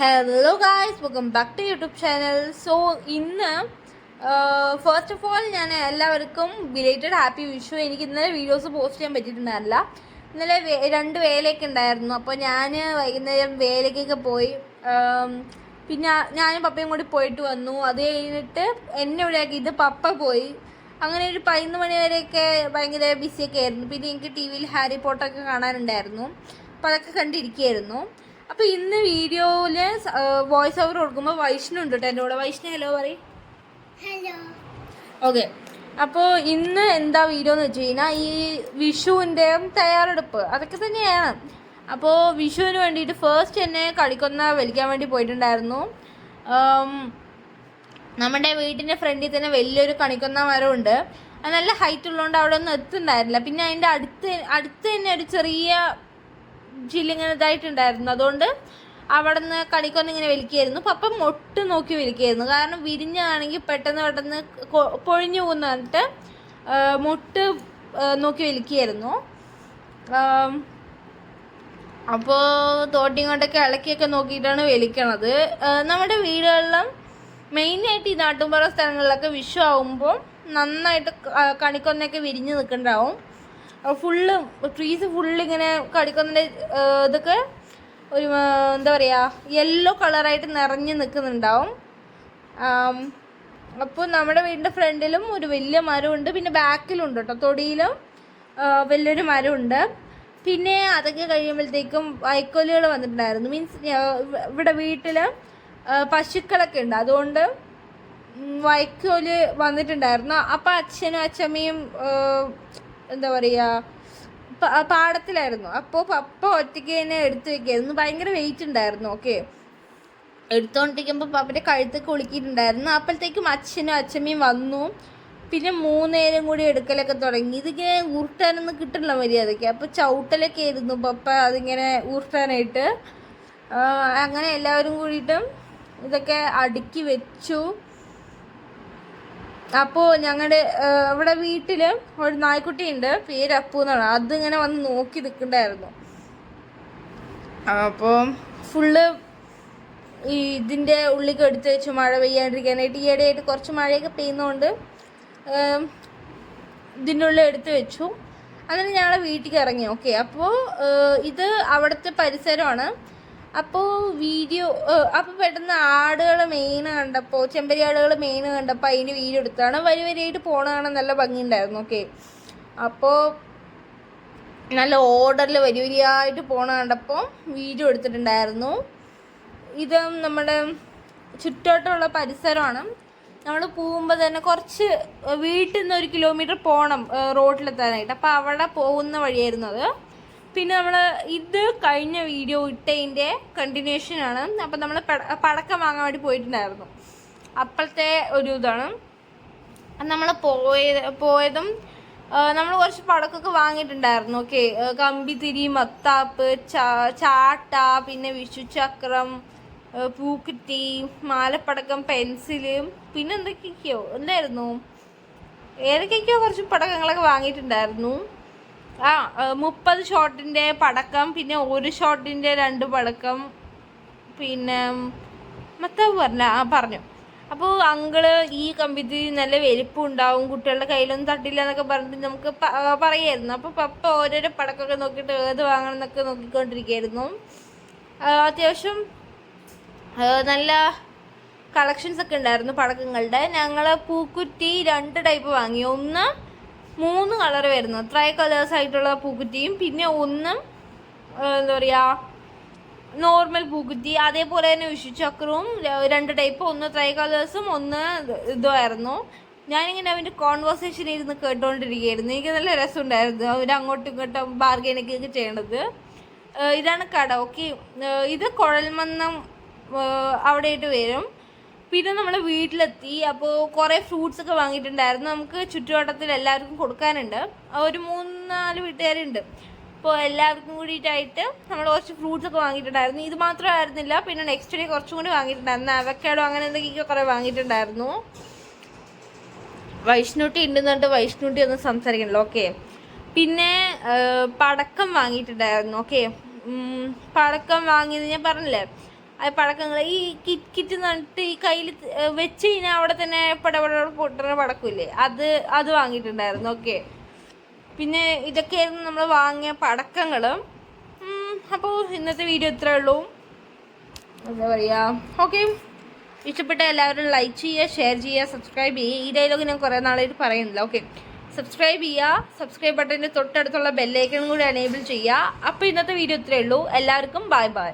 Hello guys welcome back to YouTube channel so ഇന്ന് first of all ഞാൻ എല്ലാവർക്കും belated happy Vishu എനിക്ക് ഇന്നലെ വീഡിയോസ് പോസ്റ്റ് ചെയ്യാൻ പറ്റിയിട്ടുണ്ടായിരുന്നില്ല. ഇന്നലെ രണ്ട് വേലയൊക്കെ ഉണ്ടായിരുന്നു. അപ്പോൾ ഞാൻ വൈകുന്നേരം വേലയ്ക്കൊക്കെ പോയി പിന്നെ ഞാനും പപ്പയും കൂടി പോയിട്ട് വന്നു. അത് കഴിഞ്ഞിട്ട് എന്നെ ഇവിടെയാക്കി ഇത് പപ്പ പോയി. അങ്ങനെ ഒരു പതിനൊന്ന് മണി വരെയൊക്കെ ഭയങ്കര ബിസിയൊക്കെ ആയിരുന്നു. പിന്നെ എനിക്ക് ടി വിയിൽ ഹാരി പോട്ടൊക്കെ കാണാനുണ്ടായിരുന്നു. അപ്പോൾ അതൊക്കെ കണ്ടിരിക്കുകയായിരുന്നു. അപ്പോൾ ഇന്ന് വീഡിയോയിൽ വോയിസ് ഓവർ കൊടുക്കുമ്പോൾ വൈഷ്ണു ഉണ്ട് കേട്ടോ എന്റെ കൂടെ. വൈഷ്ണു ഹലോ പറയും. ഓക്കെ അപ്പോൾ ഇന്ന് എന്താ വീഡിയോ എന്ന് വെച്ച് കഴിഞ്ഞാൽ ഈ വിഷുവിന്റെ തയ്യാറെടുപ്പ് അതൊക്കെ തന്നെയാണ്. അപ്പോൾ വിഷുവിന് വേണ്ടിയിട്ട് ഫസ്റ്റ് എന്നെ കളിക്കൊന്ന വലിക്കാൻ വേണ്ടി പോയിട്ടുണ്ടായിരുന്നു. നമ്മുടെ വീട്ടിന്റെ ഫ്രണ്ടിൽ തന്നെ വലിയൊരു കണിക്കൊന്ന മരമുണ്ട്. അത് നല്ല ഹൈറ്റ് ഉള്ളതുകൊണ്ട് അവിടെ ഒന്നും എത്തുന്നുണ്ടായിരുന്നില്ല പിന്നെ അതിന്റെ അടുത്ത് അടുത്ത് തന്നെ ഒരു ചെറിയ ജില്ലിങ്ങനെ ഇതായിട്ടുണ്ടായിരുന്നു അതുകൊണ്ട് അവിടെ നിന്ന് കണിക്കൊന്ന ഇങ്ങനെ അപ്പം അപ്പം മൊട്ട് നോക്കി വലിക്കുകയായിരുന്നു കാരണം വിരിഞ്ഞാണെങ്കിൽ പെട്ടെന്ന് പെട്ടെന്ന് പൊഴിഞ്ഞു പോകുന്ന പറഞ്ഞിട്ട് മൊട്ട് നോക്കി വലിക്കുകയായിരുന്നു അപ്പോൾ തോട്ടിങ്ങോട്ടൊക്കെ ഇളക്കിയൊക്കെ നോക്കിയിട്ടാണ് വലിക്കണത് നമ്മുടെ വീടുകളിലും മെയിനായിട്ട് ഈ നാട്ടുംപുറ സ്ഥലങ്ങളിലൊക്കെ വിഷു ആവുമ്പോൾ നന്നായിട്ട് കണിക്കൊന്നൊക്കെ വിരിഞ്ഞ് നിൽക്കുന്നുണ്ടാവും ഫുള്ള് ട്രീസ് ഫുള്ള് ഇങ്ങനെ കണിക്കൊന്നന്റെ ഇതൊക്കെ ഒരു എന്താ പറയുക യെല്ലോ കളറായിട്ട് നിറഞ്ഞു നിൽക്കുന്നുണ്ടാവും. അപ്പോൾ നമ്മുടെ വീടിന്റെ ഫ്രണ്ടിലും ഒരു വലിയ മരമുണ്ട്. പിന്നെ ബാക്കിലുണ്ട് കേട്ടോ തൊടിയിലും വലിയൊരു മരമുണ്ട്. പിന്നെ അതൊക്കെ കഴിയുമ്പോഴത്തേക്കും വൈക്കോലുകൾ വന്നിട്ടുണ്ടായിരുന്നു. മീൻസ് ഇവിടെ വീട്ടിൽ പശുക്കളൊക്കെ ഉണ്ട്. അതുകൊണ്ട് വൈക്കോൽ വന്നിട്ടുണ്ടായിരുന്നു. അപ്പം അച്ഛനും അച്ഛമ്മയും എന്താ പറയുക പാടത്തിലായിരുന്നു. അപ്പോൾ പപ്പ ഒറ്റയ്ക്ക് തന്നെ എടുത്തു വെക്കായിരുന്നു ഭയങ്കര വെയിറ്റ് ഉണ്ടായിരുന്നു. ഓക്കെ എടുത്തോണ്ടിരിക്കുമ്പോൾ പപ്പന്റെ കഴുത്ത് കുളിക്കിട്ടുണ്ടായിരുന്നു അപ്പോഴത്തേക്കും അച്ഛനും അച്ഛമ്മയും വന്നു. പിന്നെ മൂന്നേരം കൂടി എടുക്കലൊക്കെ തുടങ്ങി. ഇതിങ്ങനെ ഉരുട്ടാനൊന്നും കിട്ടില്ല മര്യാദയ്ക്ക്. അപ്പോൾ ചവിട്ടലൊക്കെ ആയിരുന്നു പപ്പ. അതിങ്ങനെ ഉരുട്ടാനായിട്ട്. അങ്ങനെ എല്ലാവരും കൂടിയിട്ടും ഇതൊക്കെ അടുക്കി വെച്ചു. അപ്പോൾ ഞങ്ങളുടെ ഇവിടെ വീട്ടിൽ ഒരു നായ്ക്കുട്ടിയുണ്ട്. പേര് അപ്പു എന്നാണ്. അതിങ്ങനെ വന്ന് നോക്കി നിൽക്കണ്ടായിരുന്നു. അപ്പോൾ ഫുള്ള് ഈ ഇതിന്റെ ഉള്ളിലേക്ക് എടുത്ത് വെച്ച് മഴ പെയ്യാണ്ടിരിക്കാനായിട്ട് ഈയിടെയായിട്ട് കുറച്ച് മഴയൊക്കെ പെയ്യുന്നതുകൊണ്ട് ഇതിന്റെ ഉള്ളിൽ എടുത്ത് വെച്ചു. അങ്ങനെ ഞങ്ങൾ വീട്ടിലേക്ക് ഇറങ്ങി. ഓക്കെ. അപ്പോൾ ഇത് അവിടുത്തെ പരിസരമാണ്. അപ്പോൾ വീഡിയോ അപ്പോൾ പെട്ടെന്ന് ആടുകൾ മെയിൻ കണ്ടപ്പോൾ ചെമ്പരി ആടുകൾ മെയിൻ കണ്ടപ്പോൾ അതിന്റെ വീഡിയോ എടുത്താണ് വരി വരിയായിട്ട് പോണ നല്ല ഭംഗിയുണ്ടായിരുന്നു ഓക്കെ അപ്പോൾ നല്ല ഓർഡറിൽ വരി വരിയായിട്ട് പോണ കണ്ടപ്പോൾ വീഡിയോ എടുത്തിട്ടുണ്ടായിരുന്നു. ഇത് നമ്മുടെ ചുറ്റോട്ടമുള്ള പരിസരമാണ്. നമ്മൾ പോകുമ്പോൾ തന്നെ കുറച്ച് വീട്ടിൽ നിന്ന് ഒരു കിലോമീറ്റർ പോകണം റോഡിലെത്താനായിട്ട് അപ്പോൾ അവിടെ പോകുന്ന വഴിയായിരുന്നു അത്. പിന്നെ നമ്മൾ ഇത് കഴിഞ്ഞ വീഡിയോ ഇട്ടതിന്റെ കണ്ടിന്യൂഷനാണ് അപ്പം നമ്മൾ പടക്കം വാങ്ങാൻ വേണ്ടി പോയിട്ടുണ്ടായിരുന്നു. അപ്പോഴത്തെ ഒരു ഇതാണ്. നമ്മൾ പോയത് പോയതും നമ്മൾ കുറച്ച് പടക്കമൊക്കെ വാങ്ങിയിട്ടുണ്ടായിരുന്നു. ഓക്കെ കമ്പിത്തിരി മത്താപ്പ് ചാട്ട പിന്നെ വിഷുചക്രം പൂക്കുറ്റി മാലപ്പടക്കം പെൻസിൽ പിന്നെ എന്തൊക്കെയൊക്കെയോ എന്തായിരുന്നു? ഏതൊക്കെയൊക്കെയോ കുറച്ച് പടക്കങ്ങളൊക്കെ വാങ്ങിയിട്ടുണ്ടായിരുന്നു. ആ മുപ്പത് ഷോട്ടിന്റെ പടക്കം പിന്നെ ഒരു ഷോട്ടിന്റെ രണ്ട് പടക്കം പിന്നെ മത്താവ് പറഞ്ഞ ആ പറഞ്ഞു. അപ്പോൾ അങ്കിൾ ഈ കമ്പിത്തി നല്ല വലിപ്പം ഉണ്ടാവും കുട്ടികളുടെ കയ്യിലൊന്നും തട്ടില്ല എന്നൊക്കെ പറഞ്ഞിട്ട് നമുക്ക് പറയായിരുന്നു. അപ്പോൾ പപ്പ ഓരോരോ പടക്കമൊക്കെ നോക്കിയിട്ട് ഏത് വാങ്ങണം എന്നൊക്കെ നോക്കിക്കൊണ്ടിരിക്കുകയായിരുന്നു അത്യാവശ്യം നല്ല കളക്ഷൻസ് ഒക്കെ ഉണ്ടായിരുന്നു പടക്കങ്ങളുടെ. ഞങ്ങൾ പൂക്കുറ്റി രണ്ട് ടൈപ്പ് വാങ്ങി. ഒന്ന് മൂന്ന് കളർ വരുന്നത് ത്രൈ കളേഴ്സ് ആയിട്ടുള്ള പൂക്കുറ്റിയും പിന്നെ ഒന്നും എന്താ പറയുക നോർമൽ പൂക്കുറ്റി അതേപോലെ തന്നെ വിഷുചക്രവും രണ്ട് ടൈപ്പ് ഒന്ന് ത്രൈ കളേഴ്സും ഒന്ന് ഇത് ഇതുമായിരുന്നു. ഞാനിങ്ങനെ അവന്റെ കോൺവെർസേഷൻ ഇരുന്ന് കേട്ടുകൊണ്ടിരിക്കുകയായിരുന്നു എനിക്ക് നല്ല രസമുണ്ടായിരുന്നു അവർ അങ്ങോട്ടും ഇങ്ങോട്ടും ബാർഗൈനൊക്കെ ചെയ്യണത്. ഇതാണ് കട. ഓക്കെ ഇത് കുഴൽമന്നം അവിടെയായിട്ട് വരും. പിന്നെ നമ്മൾ വീട്ടിലെത്തി അപ്പോൾ കുറേ ഫ്രൂട്ട്സ് ഒക്കെ വാങ്ങിയിട്ടുണ്ടായിരുന്നു. നമുക്ക് ചുറ്റുവട്ടത്തിൽ എല്ലാവർക്കും കൊടുക്കാനുണ്ട്. ഒരു മൂന്ന് നാല് വീട്ടുകാരുണ്ട്. അപ്പോൾ എല്ലാവർക്കും കൂടിയിട്ടായിട്ട് നമ്മൾ കുറച്ച് ഫ്രൂട്ട്സ് ഒക്കെ വാങ്ങിയിട്ടുണ്ടായിരുന്നു. ഇത് മാത്രമായിരുന്നില്ല പിന്നെ നെക്സ്റ്റ് ഡേ കുറച്ചും കൂടി വാങ്ങിയിട്ടുണ്ടായിരുന്നു. അവക്കാഡോ അങ്ങനെ എന്തൊക്കെയൊക്കെ കുറേ വാങ്ങിയിട്ടുണ്ടായിരുന്നു. വൈഷ്ണുട്ടി ഉണ്ടെന്നുണ്ട് വൈഷ്ണുട്ടി ഒന്ന് സംസാരിക്കണല്ലോ ഓക്കെ പിന്നെ പടക്കം വാങ്ങിയിട്ടുണ്ടായിരുന്നു ഓക്കെ പടക്കം വാങ്ങിയത് ഞാൻ പറഞ്ഞില്ലേ? പടക്കങ്ങൾ ഈ കിറ്റ് കിറ്റ് നട്ട് ഈ കയ്യിൽ വെച്ച് കഴിഞ്ഞാൽ അവിടെ തന്നെ പടപട പൊട്ടുന്ന പടക്കൂല്ലേ? അത് അത് വാങ്ങിയിട്ടുണ്ടായിരുന്നു. ഓക്കെ. പിന്നെ ഇതൊക്കെയായിരുന്നു നമ്മൾ വാങ്ങിയ പടക്കങ്ങൾ അപ്പോൾ ഇന്നത്തെ വീഡിയോ ഇത്രേ ഉള്ളൂ. എന്താ പറയുക ഓക്കെ. ഇഷ്ടപ്പെട്ട എല്ലാവരും ലൈക്ക് ചെയ്യുക ഷെയർ ചെയ്യുക സബ്സ്ക്രൈബ് ചെയ്യുക. ഈ ഡയലോഗ് ഞാൻ കുറേ നാളായിട്ട് പറയുന്നില്ല. ഓക്കെ. സബ്സ്ക്രൈബ് ചെയ്യുക സബ്സ്ക്രൈബ് ബട്ടന്റെ തൊട്ടടുത്തുള്ള ബെല്ലൈക്കൺ കൂടി എനേബിൾ ചെയ്യുക. അപ്പോൾ ഇന്നത്തെ വീഡിയോ ഇത്രേ ഉള്ളൂ. എല്ലാവർക്കും ബൈ ബൈ